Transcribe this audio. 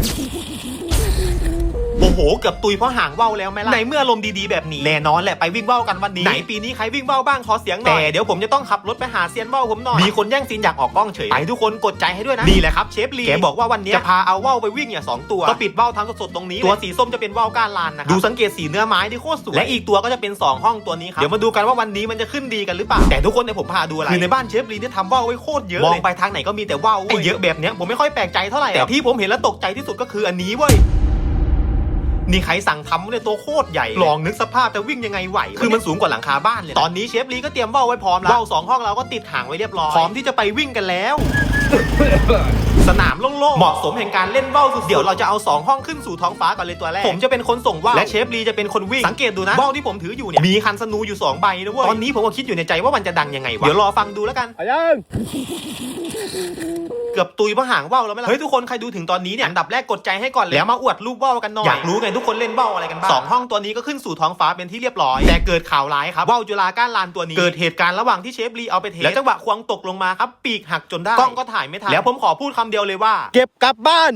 Thank you. โอ้โหเกือบตุยเพราะห่างว่าวแล้วไหมล่ะในเมื่อลมณ์ดีๆแบบนี้แน่นอนแหละไปวิ่งว่าวกันวันนี้ไหนปีนี้ใครวิ่งว่าวบ้างขอเสียงหน่อยแต่เดี๋ยวผมจะต้องขับรถไปหาเซียนว่าวผมหน่อยมีคนแย่งซีนอยากออกกล้องเฉยไปทุกคนกดใจให้ด้วยนะนี่แหละครับเชฟลีแกบอกว่าวันนี้จะพาเอาว่าวไปวิ่งเนี่ยสองตัวก็ปิดว่าวทำสดๆตรงนี้ตัวสีส้มจะเป็นว่าวก้านลานนะครับดูสังเกตสีเนื้อไม้ที่โคตรสวยและอีกตัวก็จะเป็นสองห้องตัวนี้ครับเดี๋ยวมาดูกันว่าวันนี้มันจะขึ้นดีกันหรือเปล่าแต่ทุกคนเนี่ยผมพาดูอะไรคือในบ้านเชฟลีเนี่ยทำว่าวไว้โคตรเยอะเลยมองไปทางไหนก็มีแต่ว่าวไอ้เยอะแบบเนี้ยผมไม่ค่อยแปลกใจเท่าไหร่แต่ที่ผมเห็นแล้วตกใจที่สุดก็คืออันนี้เว้ย นี่ใครสั่งทำเนี่ยตัวโคตรใหญ่ลองนึกสภาพจะวิ่งยังไงไหว คือมันสูงกว่าหลังคาบ้านเลยนะตอนนี้เชฟลีก็เตรียมว่าวไว้พร้อมแล้วว่าวสองห้องเราก็ติดหางไว้เรียบร้อยพร้อมที่จะไปวิ่งกันแล้วสนามโล่งๆ เหมาะสมแห่งการเล่นว่าวสุดๆเดี๋ยวเราจะเอา 2 ห้องขึ้นสู่ท้องฟ้าก่อนเลยตัวแรก ผมจะเป็นคนส่งว่าวและเชฟลีจะเป็นคนวิ่ง สังเกตดูนะว่าวที่ผมถืออยู่เนี่ย มีคันสนูอยู่ 2 ใบนะเว้ย ตอนนี้ผมก็คิดอยู่ในใจว่ามันจะดังยังไงวะ เดี๋ยวรอฟังดูแล้วกันอายังเกือบตุยเพราะหางว่าวแล้วไหมล่ะ เฮ้ยทุกคนใครดูถึงตอนนี้เนี่ยอันดับแรกกดใจให้ก่อนเลยแล้วมาอวดรูปว่าวกันหน่อย อยากรู้ไงทุกคนเล่นว่าวอะไรกันบ้างสองห้องตัวนี้ก็ขึ้นสู่ท้องฟ้าเป็นที่เรียบร้อย แต่เกิดข่าวร้ายครับว่าวจุฬาก้านลานตัวนี้เกิดเหตุการณ์ระหว่างที่เชฟลีเอาไปเทแล้วจังหวะควงตกลงมาครับปีกหักจนได้กล้องก็ถ่ายไม่ทันแล้วผมขอพูดคำเดียวเลยว่า เก็บกลับบ้าน